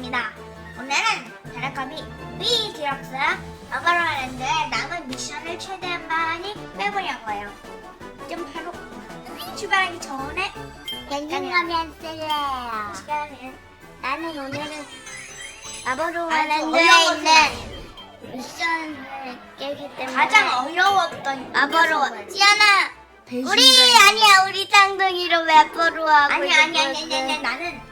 시간입니다. 오늘은 다락카비 B 디럭스 아바라랜드 남은 미션을 최대한 많이 빼보려고요. 좀 바로 출발하기 전에 연중하면 쓸래요. 시간을 나는 오늘은 어려운 있는 미션을 깨기 때문에 가장 어려웠던 요소를. 지연아 우리 아니야 우리 쌍둥이로 아바로와 아니 아니 아니 아니 아니 나는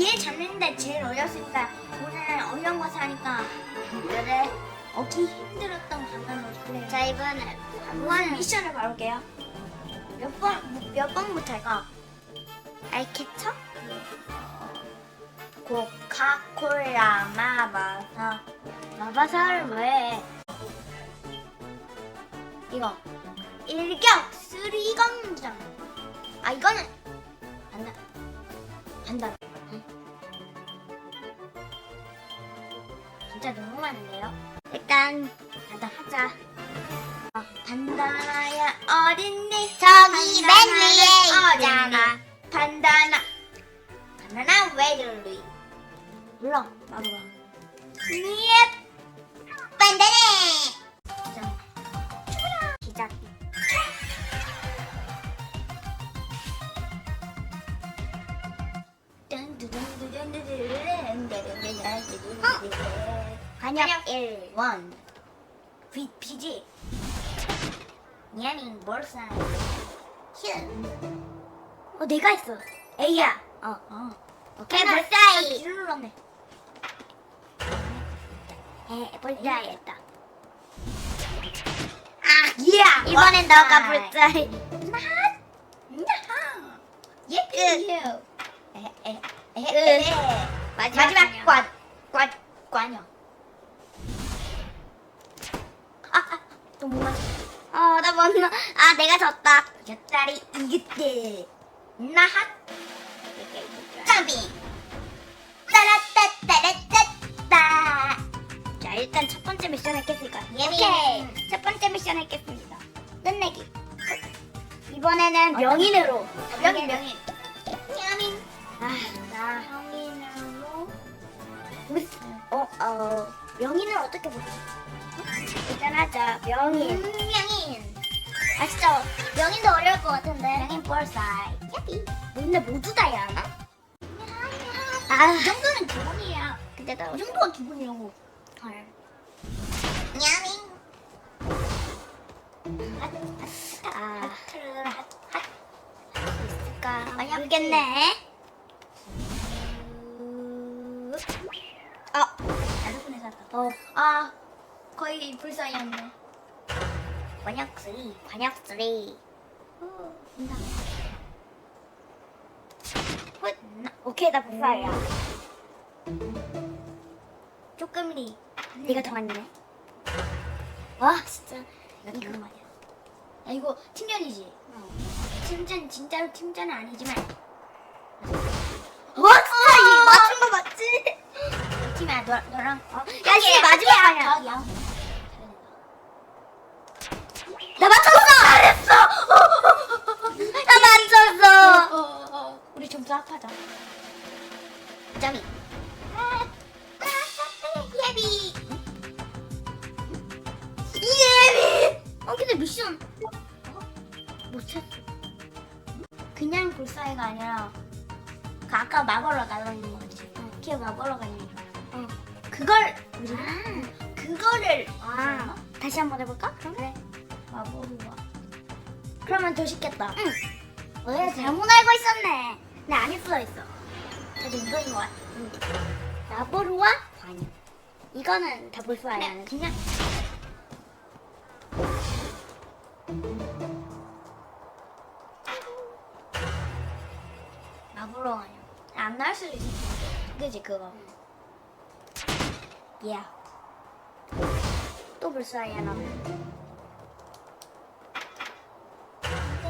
얘 잡는데 제일 어려웠으니까 오늘은 어려운 거 사니까 그래 얻기 힘들었던 방법으로 그래 자 이번엔 한번 미션을 봐볼게요. 몇 번 몇 번부터 할까? 알겠죠? 코카콜라 마바사. 마바사를 왜? 이거. 일격 쓰리검장. 아 이거는 안다 안다 진짜 너무 많은데요 일단 일단 하자. 어, 단단아야 어딨니? 저기 맨 위에 있잖아. 어딨니? 단단아. 단단아 웨들리. 몰라. 나도 봐. 예. 반대 관역 1, 1. 비, 비지. 니아닝 몰사. 휴. 어, 내가 했어. A야. 어, 어. 오케이, 뒤로 눌렀네. 에 볼자했다. 아, 야. 이번엔 너가. 나하. 예, 에. 마지막. 관, 관, 관역. 아, 아, 또 못 맞았어. 어, 나 못, 넣- 아, 내가 졌다. 옆다리 이겼대. 나핫. 까비. 따라따따라따따. 자, 일단 첫 번째 미션 했겠으니까. 예미. 오케이. 첫 번째 미션 했겠습니다. 끝내기. 이번에는 명인으로. 명인, 명인. 야민. 아, 나 명인으로. 어, 어, 명인을 어떻게 보지? 일단 하자. 명인. 음, 명인. 아, 진짜 명인도 어려울 것 같은데. 명인 볼사이. 야비. 근데 모두 다야 하나? 아, 이 정도는 기본이야. 근데 나 이 정도가 기본이라고. 헐. 야민. 아, 핫. 그니까 만약 모르겠네. 어, 핸드폰에 샀다. 어, 아, 거의 불사이였네. 관역 3, 관역 3. 어, 인다. 훗, 나- 오케이, 나 불사야. 쪼끔리. 네가 더 많네. 와, 진짜. 이거 그 말이야. 야, 이거 팀전이지? 팀전, 진짜로 팀전은 아니지만. 와, 진짜 이 맞춘 거 맞지? 팀이야, 너, 너랑. 어, 야, 씨, 마지막 아니야. 야. 나 맞췄어! 잘했어! 나 맞췄어! 어, 어, 어. 우리. 점이. 아, 예비. 예비! 어, 근데 미션 못 찾어. 그냥 불사이가 아니라, 그 아까 마벌로 날라있는 거 같지? 걔 마벌로가 있는 거. 어. 그걸, 아, 그거를. 아. 다시 한번 해볼까? 그럼? 그래. 마법으로 그러면 더 쉽겠다. 응. 왜 잘못 알고 있었네. 나안 했어 있어. 그래도 이거인 것 같아. 나보루와 관역. 이거는 다 볼수 그냥, 알아야 그냥. 마법으로 아니야. 안 나올 수도 있어. 그지, 그거. 야. 또볼 수 알아야 나.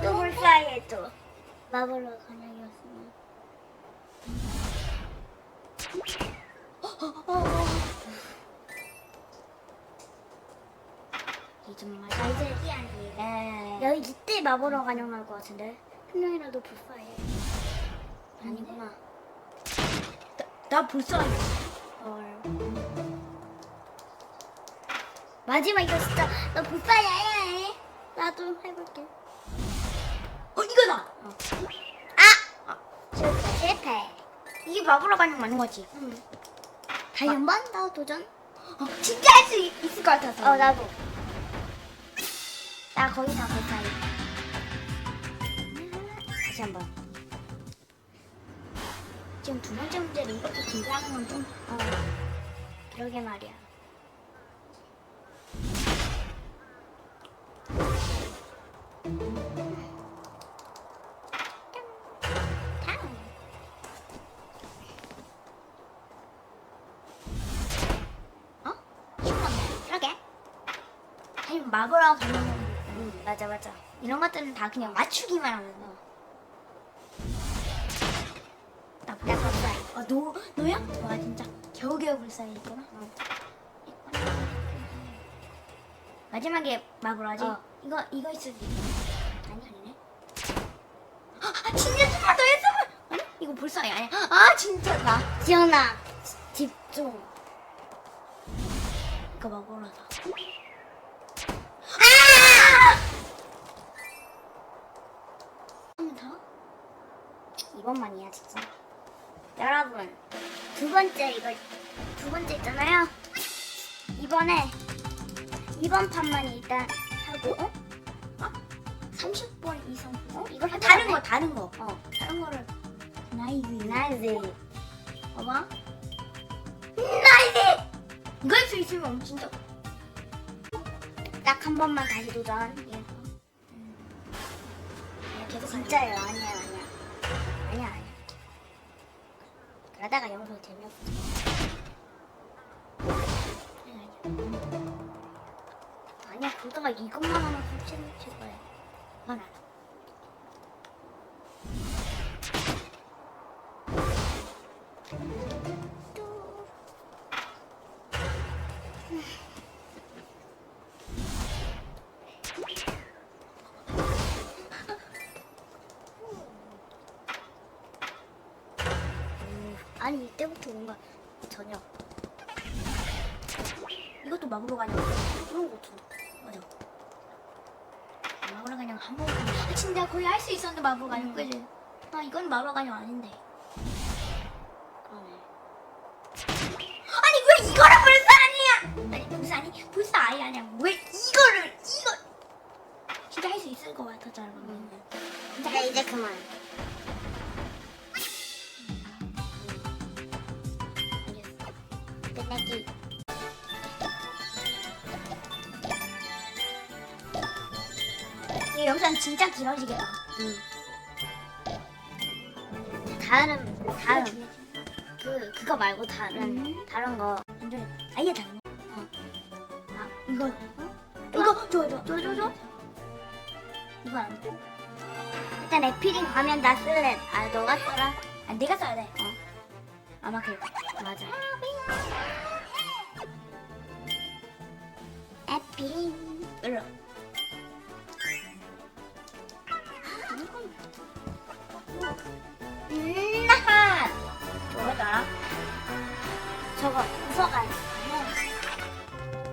또볼 수 알아야 또. 관역이었으면. 이좀 맞아. 이제. 네. 야 이때 마보루 관역 나올 것 같은데. 한 명이라도 불사해. 아니구나. 나 벌써 헐. 마지막 이거 진짜 너 불사야. 나도 해볼게. 아! 실패. 실패. 이게 마블로 가는 거 맞는 거지? 응. 다시 한번더 도전. 어, 진짜 할 수 있을 것 같아서. 어 나도. 나 거의 다 불사야. 다시 한 번. 지금 두 번째 문제를 이렇게 길게 하는 건 좀. 어. 그러게 말이야. 아니 마블하고 가는 건응 맞아 맞아. 이런 것들은 다 그냥 맞추기만 하면 돼. 나나 불사. 아, 너, 너야? 와, 진짜. 겨우겨우 불쌍해 있구나. 어. 마지막에 마블하지? 어. 이거, 이거 있을 때. 아니 아니네. 아, 진짜 좀만 더 했으면! 아니? 이거 불쌍해. 아니야. 아, 진짜 나. 지연아 집중. 이거 마블하다. 아! 한번 더? 이 번만이야 진짜. 여러분 두 번째 이거 두 번째 있잖아요. 이번에 이번 판만 일단 하고 어? 30번 이상. 어? 이걸 해봐야 다른 돼? 거, 다른 거. 어. 다른 거를. 나이스. 나이스. 봐봐. 나이스! 이거 할 수 있으면 진짜. 딱 한 번만 다시 도전. 예. 아, 계속 진짜예요. 아니야 아 그러다가 영상 재미없어. 아니야, 그러다가 이것만 하면 훔치는 칠 거야. 그건 아, 진짜 거의 할 수 있었는데 마블로 가냐 음. 그지? 아 이건 마블로 가냐 아닌데. 그러네. 아니 왜 이거를 불사하냐? 아니 불사하니? 불사 아예 아니야. 왜 이거를 이거? 진짜 할 수 있을 것 같았잖아. 방금. 진짜 자 이제 그만. 이 영상 진짜 길어지겠다. 응. 다음 다음 그 그거 말고 다른 음. 다른 거. 완전 아예 다른 거. 어. 아 이거 이거 줘줘줘줘 줘. 이거 안 돼? 일단 에피링 가면 나 쓸래. 아 너가 써라. 아 내가 써야 돼. 어. 아마 그래. 맞아. 에피링. 눌러. 저거 웃어가야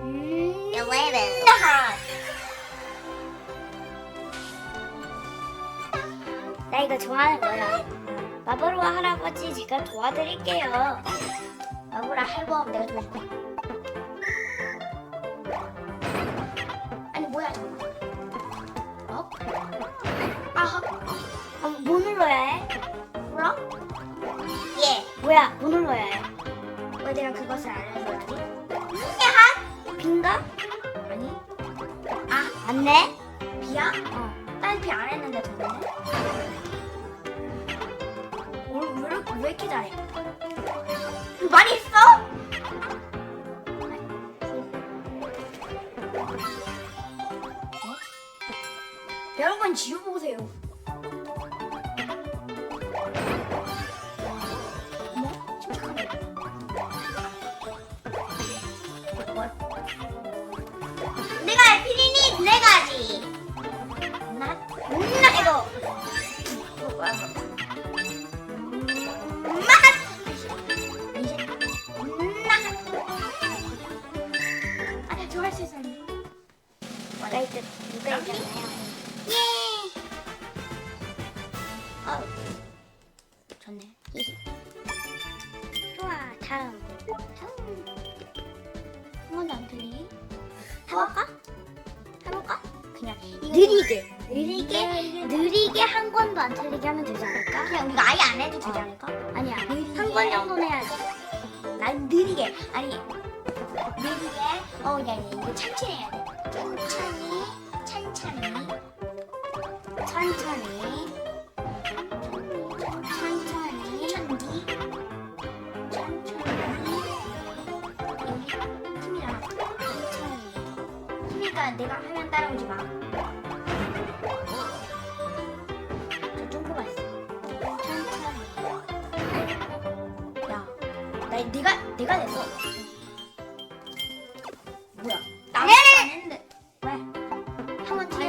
음, eleven. 나하. 나 이거 좋아하는 거야. 마블와 할아버지 제가 도와드릴게요. 마구라 할거 내가 도와줄게. 아니 뭐야 이거? 어? 아하. 아, 뭐 눌러야 해? 왜 내가 그것을 알려줘야지? 야한? 빈가? 아니. 아 맞네? 비야? 어. 딸비 안 했는데 저번에. 왜, 왜, 이렇게- 왜 이렇게 잘해? 많이 했어? 어? 여러분 지워보세요. 느리게 어 야, 야 이거 천천히 해야 돼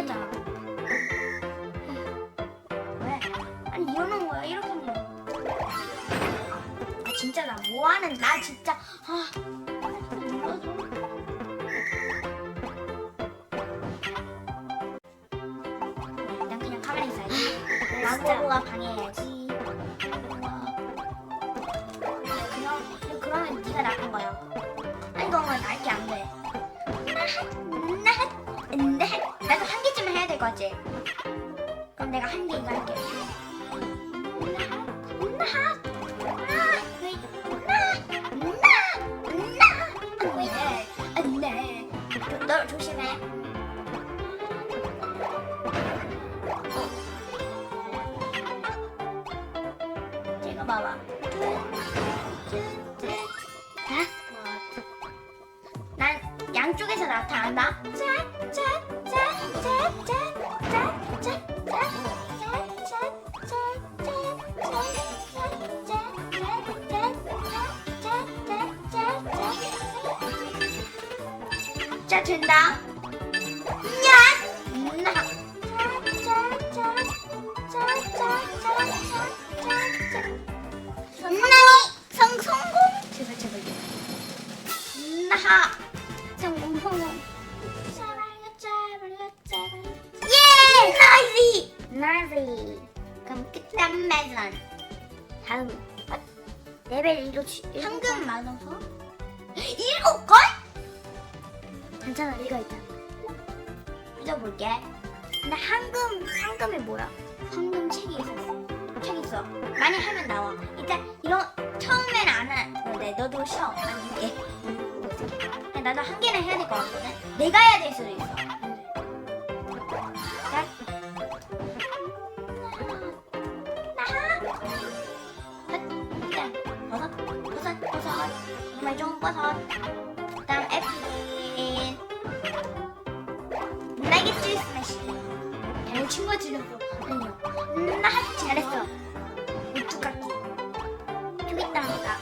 틀렸잖아 왜? 아니 이러는 거야 이렇게 거야. 아 진짜 나 뭐하는 나 진짜 아. 자 된다. 야! 나. 나니 성 성공. 제발 제발. 나. 성공 성공 예! 나이스! 나이스 그럼 끝난 매선. 다음 어, 레벨 2로 주, 황금 만원서? 일곱 건? 괜찮아 이거 있다 믿어볼게. 근데 황금 황금이 뭐야? 황금 책이 있었어. 책 있어. 많이 하면 나와. 일단 이런 처음에는 안 하는데 너도 쉬어. 아니 이게 나도 한 개는 해야 될 것 같거든. 내가 해야 될 수도 있어. 나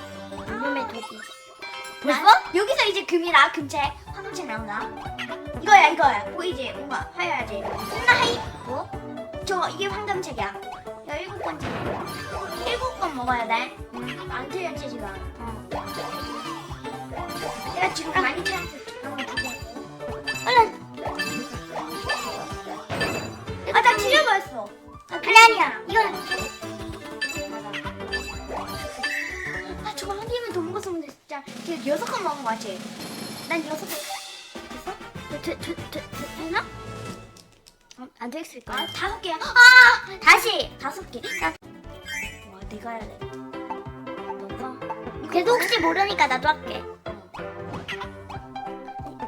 이놈의 독이 벌써? 여기서 이제 금이라 금책 황금책 나온다. 이거야 이거야. 보이지? 뭔가 하여야지. 나이 뭐? 저 이게 황금책이야. 야 일곱 번째. 일곱 번 먹어야 돼. 음, 안 틀렸지 지금. 어. 내가 지금 많이 개. 얼른 아나 틀려버렸어. 아, 아니 아니야 지금 여섯 건 먹은 거 같지? 난 여섯 건. 됐어? 저저저 되나? 어, 안 됐을 거야 아 다섯 개야. 아 다시 다섯 개. 나... 와 내가 해야 돼. 너가? 그래도 혹시 모르니까 나도 할게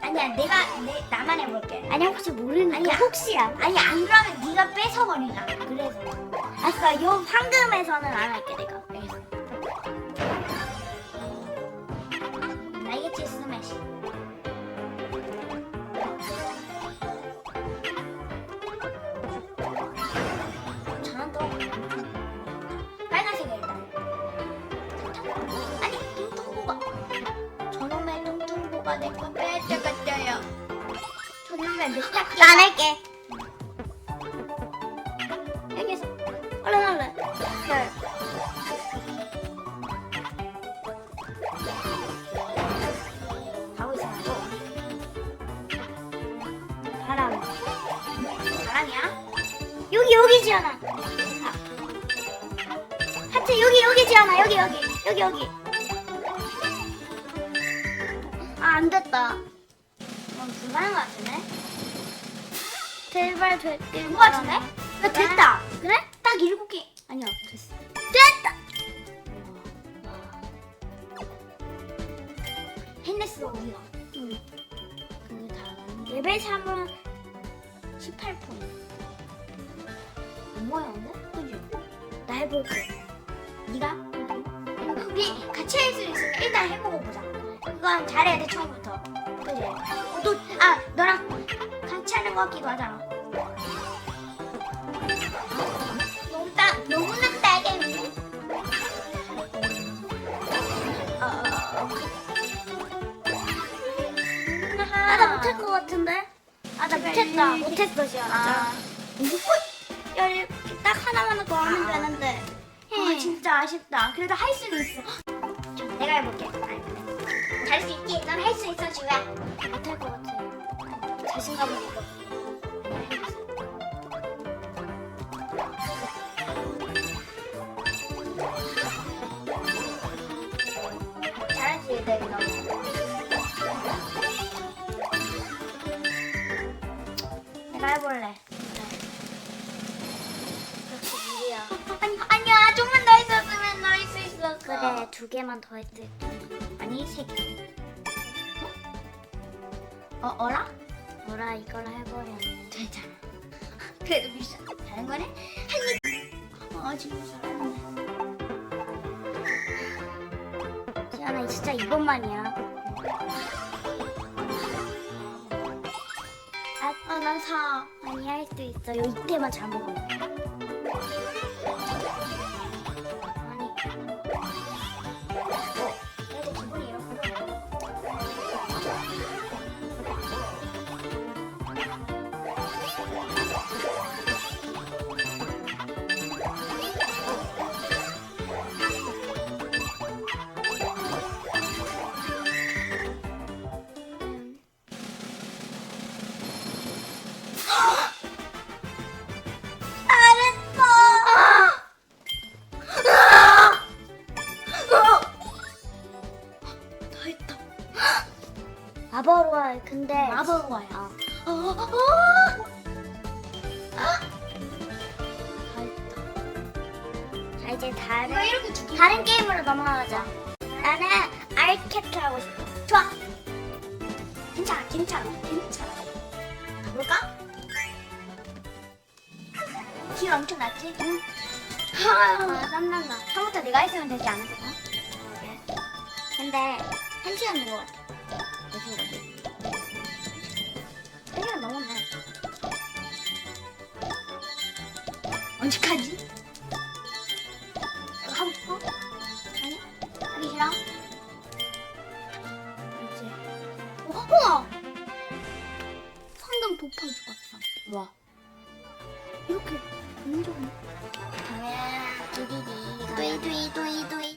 아니야 내가 내 나만 해볼게. 아니 혹시 모르니까 아니야. 혹시야 아니 안 그러면 네가 뺏어버리잖아. 그래서. 아까 요 황금에서는 안 할게 내가 나안 할게. 여기서. 얼른 얼른. 별 가고 있어요. 바람. 바람이야? 여기 여기 지연아 그치 여기 여기 지연아 여기 여기. 여기 여기. 아 안 됐다. 어, 불가능한 것 같은데? 제발 됐길 된것 같은데? 나 됐다. 그래? 딱 일곱 개. 아니야 됐어 됐다. 해냈어 우리가. 응. 근데 다 레벨 3은 18포인트. 안 모였는데? 그지? 나 해볼게 네가? 우리 같이 할 수 있으니까 일단 해보고 보자. 그건 잘해야 돼 처음부터. 그지? 또, 아 너랑 것 같기도 하잖아. 너무 딱 너무나 따개미. 어, 어, 어. 아나 못할 것 같은데 아 나 못했다 못했어 아, 야 이렇게 딱 하나만 더 하면 아. 되는데 아 진짜 아쉽다. 그래도 할 수는 있어. 자, 내가 해볼게. 아니, 잘할 수 있지? 넌 할 수 있어, 지우야. 못할 것 같아 자신감을 내. 내가 해볼래. 역시 유리야 아니, 아니야. 좀만 더 했었으면 너할수 있었어. 그래 두 개만 더 했을 때 아니, 세 개. 어, 어라? 뭐라 이걸 해버렸네 되잖아. 그래도 미션 다른 거네? 한 입. 아, 잘하네. 지연아 진 이번만이야. 아, 아, 난 사. 아니 할 수 있어. 요 이때만 잘 먹으면 근데 마법과야. 어, 어, 어, 자 이제 다른 이렇게 두 개. 다른 게임으로 넘어가자 나는 알캡트 하고 싶어 좋아. 괜찮아, 괜찮아, 괜찮아. 가볼까? 길 엄청 났지? 응. 아 땀난다 처음부터 내가 했으면 되지 않을까? 근데 한 시간 된것 같아 언제까지? 이거 하고 싶어? 아니? 하기 싫어? 이제 어, 우와! 황금 도파이 죽었어. 와 이렇게. 그러면 디디디 두이 두이 두이 두이.